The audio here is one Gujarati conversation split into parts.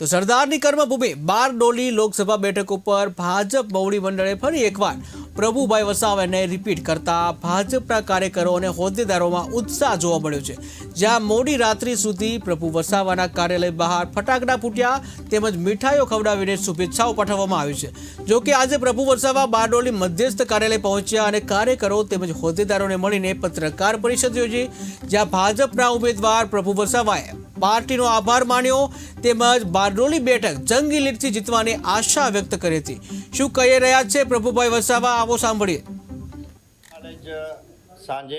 તો સરદારની કર્મભૂમિ બારડોલી લોકસભા બેઠક ઉપર ભાજપ બહુડી મંડળે ફરી એકવાર પ્રભુભાઈ વસાવાને રિપીટ કરતા ભાજપના કાર્યકરો અને હોદ્દેદારોમાં ઉત્સાહ જોવા મળ્યો છે. જ્યાં મોડી રાત્રિ સુધી પ્રભુ વસાવાના કાર્યાલય બહાર ફટાકડા ફૂટ્યા તેમજ મીઠાઈઓ ખવડાવીને શુભેચ્છાઓ પાઠવવામાં આવી છે. જો કે આજે પ્રભુ વસાવા બારડોલી મધ્યસ્થ કાર્યાલય પહોંચ્યા અને કાર્યકરો તેમજ હોદ્દેદારોને મળીને પત્રકાર પરિષદ યોજી, જ્યાં ભાજપના ઉમેદવાર પ્રભુ વસાવાએ પાર્ટીનો આભાર માન્યો તેમજ બારડોલી બેઠક જંગી લીડથી જીતવાની આશા વ્યક્ત કરી હતી. શું કહી રહ્યા છે પ્રભુભાઈ વસાવા? આવો સાંભળીએ. સાંજે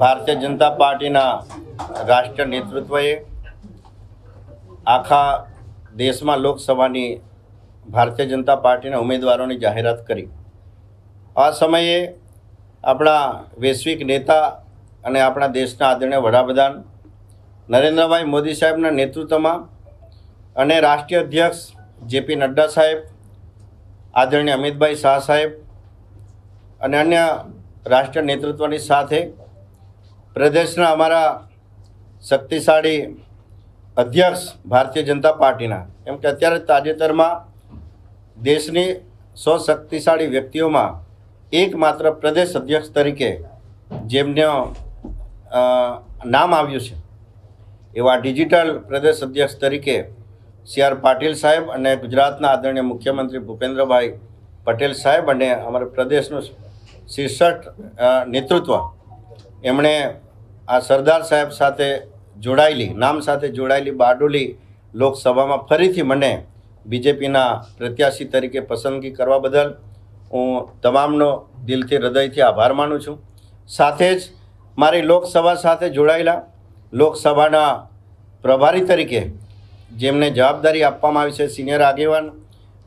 ભારતીય જનતા પાર્ટીના રાષ્ટ્રીય નેતૃત્વએ આખા દેશમાં લોકસભાની ભારતીય જનતા પાર્ટીના ઉમેદવારોની જાહેરાત કરી. આ સમયે આપણા વૈશ્વિક નેતા અને આપણા દેશના આદરણીય વડાપ્રધાન નરેન્દ્રભાઈ મોદી સાહેબના નેતૃત્વમાં અને રાષ્ટ્રીય અધ્યક્ષ જેપી નડ્ડા સાહેબ, આદરણીય અમિતભાઈ શાહ સાહેબ અને અન્ય રાષ્ટ્રીય નેતૃત્વની સાથે પ્રદેશના અમારા શક્તિશાળી અધ્યક્ષ ભારતીય જનતા પાર્ટીના. એમ કે અત્યારે તાજેતરમાં દેશની સો શક્તિશાળી વ્યક્તિઓમાં એકમાત્ર પ્રદેશ અધ્યક્ષ તરીકે જેમનો નામ આવ્યું છે. એવા ડિજિટલ પ્રદેશ અધ્યક્ષ તરીકે સી આર પાટીલ સાહેબ અને ગુજરાતના આદરણીય મુખ્યમંત્રી ભૂપેન્દ્રભાઈ પટેલ સાહેબ અને અમારા પ્રદેશનું શીર્ષક નેતૃત્વ. એમણે આ સરદાર સાહેબ સાથે જોડાયેલી, નામ સાથે જોડાયેલી બારડોલી લોકસભામાં ફરીથી મને બીજેપીના પ્રત્યાશી તરીકે પસંદગી કરવા બદલ હું તમામનો દિલથી, હૃદયથી આભાર માનું છું. સાથે જ મારી લોકસભા સાથે જોડાયેલા લોકસભાના પ્રભારી તરીકે જેમને જવાબદારી આપવામાં આવી છે સિનિયર આગેવાન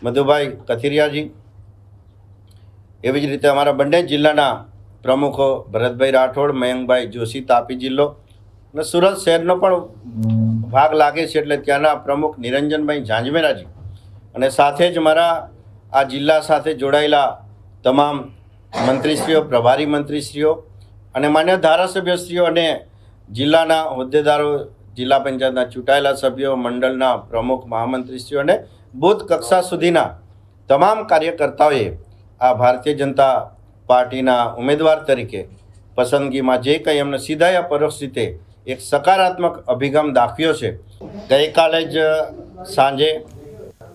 મધુભાઈ કથિરિયાજી. એવી જ રીતે અમારા બંને જિલ્લાના પ્રમુખો ભરતભાઈ રાઠોડ, મયંકભાઈ જોશી, તાપી જિલ્લો અને સુરત શહેરનો પણ ભાગ લાગે છે એટલે ત્યાંના પ્રમુખ નિરંજનભાઈ ઝાંઝમેરાજી. અને સાથે જ મારા આ જિલ્લા સાથે જોડાયેલા તમામ મંત્રીશ્રીઓ, પ્રભારી મંત્રીશ્રીઓ અને માન્ય ધારાસભ્યશ્રીઓ અને જિલ્લાના હોદ્દેદારો, જિલ્લા પંચાયતના ચૂંટાયેલા સભ્યો, મંડળના પ્રમુખ, મહામંત્રીશ્રીઓ અને બૂથ કક્ષા સુધીના તમામ કાર્યકર્તાઓએ આ ભારતીય જનતા પાર્ટીના ઉમેદવાર તરીકે પસંદગીમાં જે કંઈ એમને સીધા યા પરોક્ષ રીતે એક સકારાત્મક અભિગમ દાખવ્યો છે, ગઈકાલે જ સાંજે